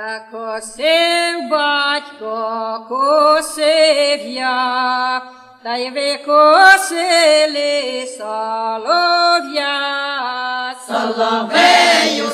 Та косив батько, косив я, та й викосили солов'я. Соловею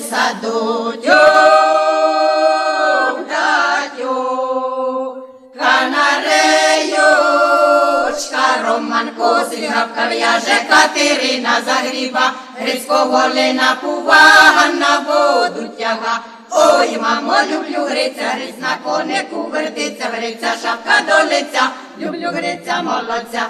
Роман косить, гавка в'яже, Катерина загріба, Грицького лина пува, на воду тяга. Ой, мамо, люблю гриця, гриць на конику вертиться, гриця, шапка до лиця, люблю гриця, молодця.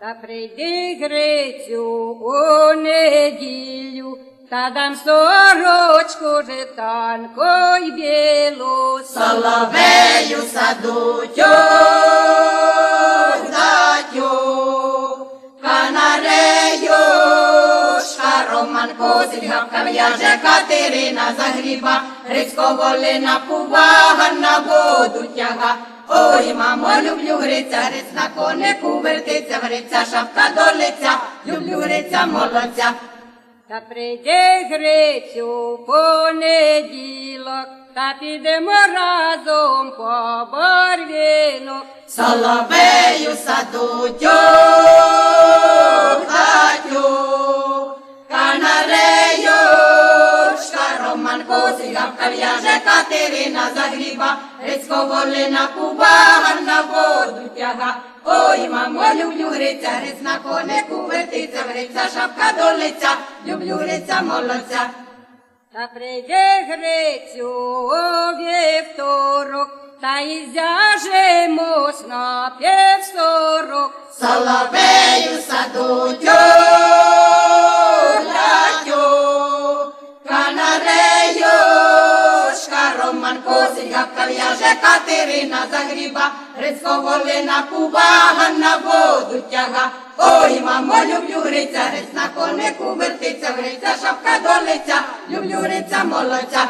Та прийди Грицю у неділю, та дам сорочку, житанку й білу. Соловею садуть, Роман косить, в'яже, Катерина загріба, Грицького лина пува, на воду тяга. Ой, мамо, люблю гриця, гриць на конику вертиться, гриця, шапка до лиця, люблю гриця, молодця. Та прийди Грицю понеділок, та підемо разом по барвінок. Соловею садуть, канареюшка, Роман косить, гавка в'яже, Катерина загріба, Грицького лина куба, на воду тяга. Ой, мамо, люблю гриця, гриць на конику вертиться, гриця, шапка до лиця, люблю гриця, молодця. Та прийди Грицю у вівторок, та й зяжемось на півсорок. Соловею садуть, Роман косить, гавка в'яже, Катерина загріба, Грицько волина куба, на воду тяга. Ой, мамо, люблю гриця, гриць на конику вертиться, гриця, шапка долиця, люблю гриця, молодця.